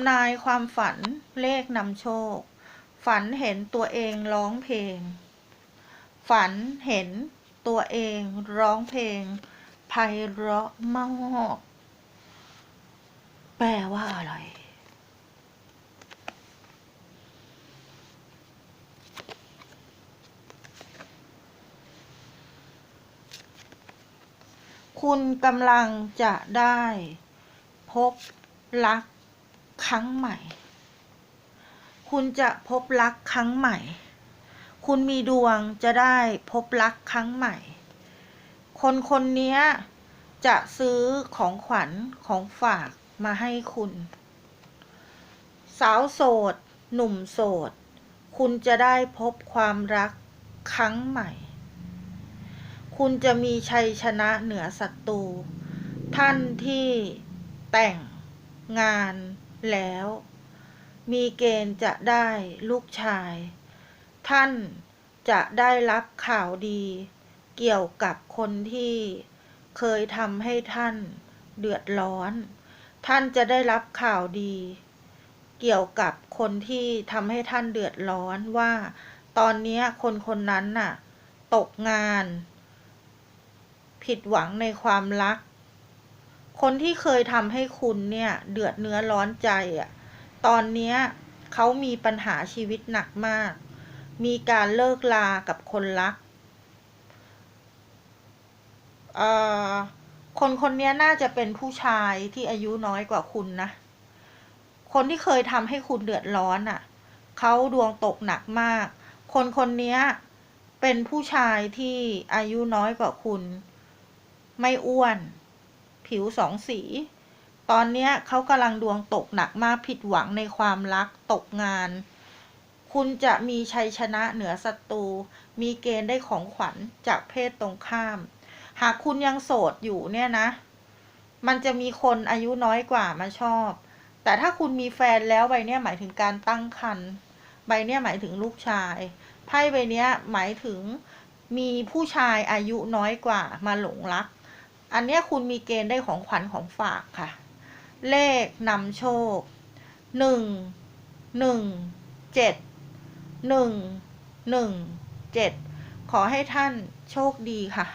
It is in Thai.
ำนายความฝันเลขนำโชค ฝันเห็นตัวเองร้องเพลง ฝันเห็นตัวเองร้องเพลงไพเราะมากแปลว่าอะไร คุณกำลังจะได้ พบรัก ครั้งใหม่ คุณจะพบรักครั้งใหม่ คุณมีดวงจะได้พบรักครั้งใหม่ คนคนนี้จะซื้อของขวัญของฝากมาให้คุณ สาวโสด หนุ่มโสด คุณจะได้พบความรักครั้งใหม่ คุณจะมีชัยชนะเหนือศัตรูท่านที่แต่งงาน แล้ว มีเกณฑ์จะได้ลูกชาย ท่านจะได้รับข่าวดี เกี่ยวกับคนที่เคยทำให้ท่านเดือดร้อน ท่านจะได้รับข่าวดี เกี่ยวกับคนที่ทำให้ท่านเดือดร้อนว่า ตอนนี้คนคนนั้นน่ะ ตกงาน ผิดหวังในความรัก คนที่เคยทำให้คุณเนี่ย เดือดเนื้อร้อนใจอะ่ะ ตอนเนี้ยเขามีปัญหาชีวิตหนักมาก มีการเลิกลากับคนรัก เอ่อ คนคนนี้น่าจะเป็นผู้ชายที่อายุน้อยกว่าคุณนะ คนที่เคยทำให้คุณเดือดร้อนอะ่ะ เขาดวงตกหนักมาก คนคนนี้เป็นผู้ชายที่อายุน้อยกว่าคุณ ไม่อ้วน ผิวสองสี ตอนเนี้ยเขากำลังดวงตกหนักมากผิดหวังในความรักตกงาน คุณจะมีชัยชนะเหนือศัตรู มีเกณฑ์ได้ของขวัญจากเพศตรงข้าม หากคุณยังโสดอยู่เนี่ยนะ มันจะมีคนอายุน้อยกว่ามาชอบ แต่ถ้าคุณมีแฟนแล้วใบเนี้ยหมายถึงการตั้งครรภ์ใบเนี้ยหมายถึงลูกชายไพ่ใบเนี้ยหมายถึงมีผู้ชายอายุน้อยกว่ามาหลงรัก อันนี้คุณมีเกณฑ์ได้ของขวัญของฝากค่ะ เลขนำโชค หนึ่ง หนึ่ง เจ็ด หนึ่ง หนึ่ง เจ็ด ขอให้ท่านโชคดีค่ะ